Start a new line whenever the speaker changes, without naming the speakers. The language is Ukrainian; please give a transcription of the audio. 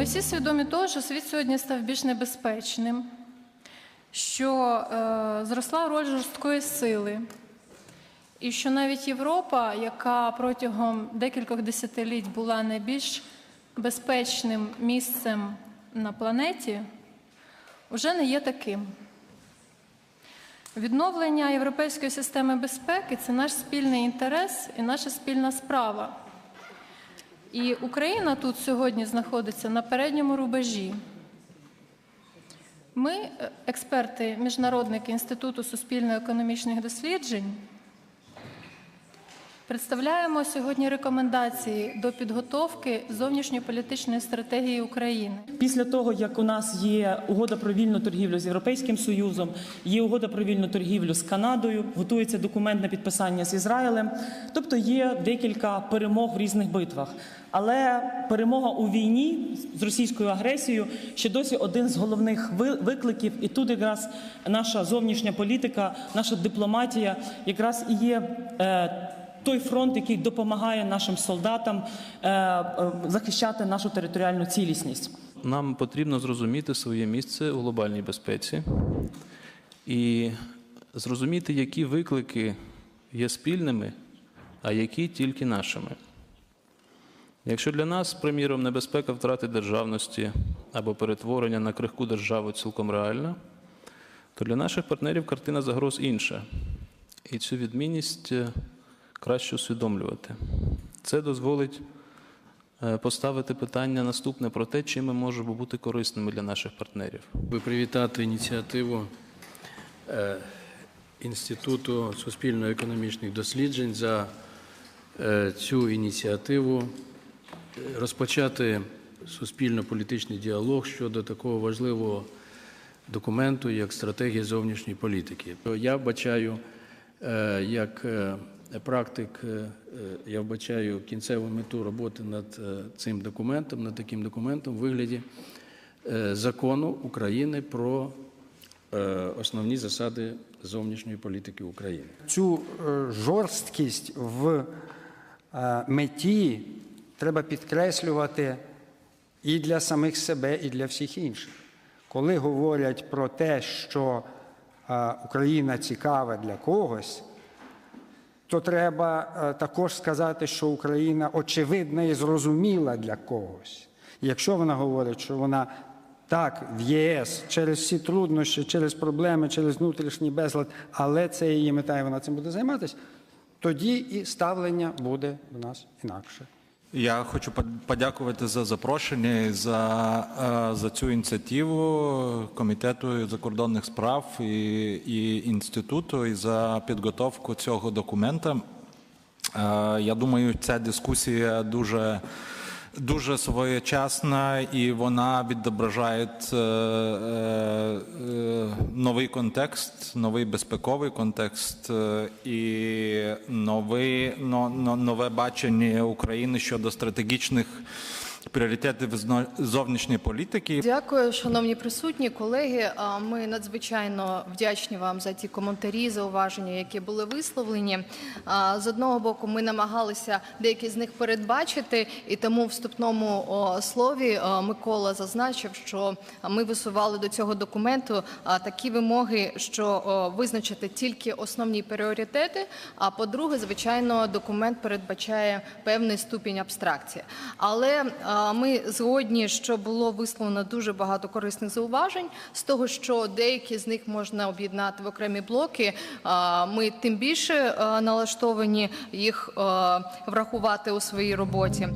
Ми всі свідомі того, що світ сьогодні став більш небезпечним, що е, зросла роль жорсткої сили, і що навіть Європа, яка протягом декількох десятиліть була найбільш безпечним місцем на планеті, вже не є таким. Відновлення європейської системи безпеки це наш спільний інтерес і наша спільна справа. І Україна тут сьогодні знаходиться на передньому рубежі. Ми, е, експерти Міжнародники Інституту суспільно-економічних досліджень, представляємо сьогодні рекомендації до підготовки зовнішньополітичної стратегії України.
Після того, як у нас є угода про вільну торгівлю з Європейським Союзом, є угода про вільну торгівлю з Канадою, готується документ на підписання з Ізраїлем. Тобто є декілька перемог в різних битвах. Але перемога у війні з російською агресією ще досі один з головних ви- викликів. І тут якраз наша зовнішня політика, наша дипломатія якраз і є. Той фронт, який допомагає нашим солдатам е, е, захищати нашу територіальну цілісність.
Нам потрібно зрозуміти своє місце у глобальній безпеці і зрозуміти, які виклики є спільними, а які тільки нашими. Якщо для нас, приміром, небезпека втрати державності або перетворення на крихку державу цілком реальна, то для наших партнерів картина загроз інша. І цю відмінність е, краще усвідомлювати. Це дозволить е, поставити питання наступне про те, чим ми можемо бути корисними для наших партнерів.
би привітати ініціативу е, Інституту суспільно-економічних досліджень за е, цю ініціативу розпочати суспільно-політичний діалог щодо такого важливого документу, як стратегія зовнішньої політики. Я вбачаю, е, як практик, е, е, я вбачаю кінцеву мету роботи над е, цим документом, над таким документом в вигляді закону України про основні засади зовнішньої політики України.
Цю жорсткість в меті треба підкреслювати і для самих себе, і для всіх інших. Коли говорять про те, що Україна цікава для когось, то треба е, також сказати, що Україна очевидна і зрозуміла для когось. І Якщо вона говорить, що вона так в ЄС через всі труднощі, через проблеми, через внутрішній безлад, але це її мета, і вона цим буде займатися, тоді і ставлення буде в нас інакше.
Я хочу под- подякувати за запрошення і за, е, за цю ініціативу комітету закордонних справ і, і інституту і за підготовку цього документа. Е, Я думаю, ця дискусія дуже. Дуже своєчасна і вона відображає е, новий контекст, новий безпековий контекст е, і новий, но, но, нове бачення України щодо стратегічних пріоритетів зно- зовнішньої політики.
Дякую, шановні присутні колеги. Ми надзвичайно вдячні вам за ті коментарі, зауваження, які були висловлені. З одного боку, ми намагалися деякі з них передбачити, і тому в вступному слові Микола зазначив, що ми висували до цього документу такі вимоги, що визначити тільки основні пріоритети. А по-друге, звичайно, документ передбачає певний ступінь абстракції. Але ми згодні, що було висловлено дуже багато корисних зауважень з того, що деякі з них можна об'єднати в окремі блоки. Ми тим більше налаштовані їх врахувати у своїй роботі.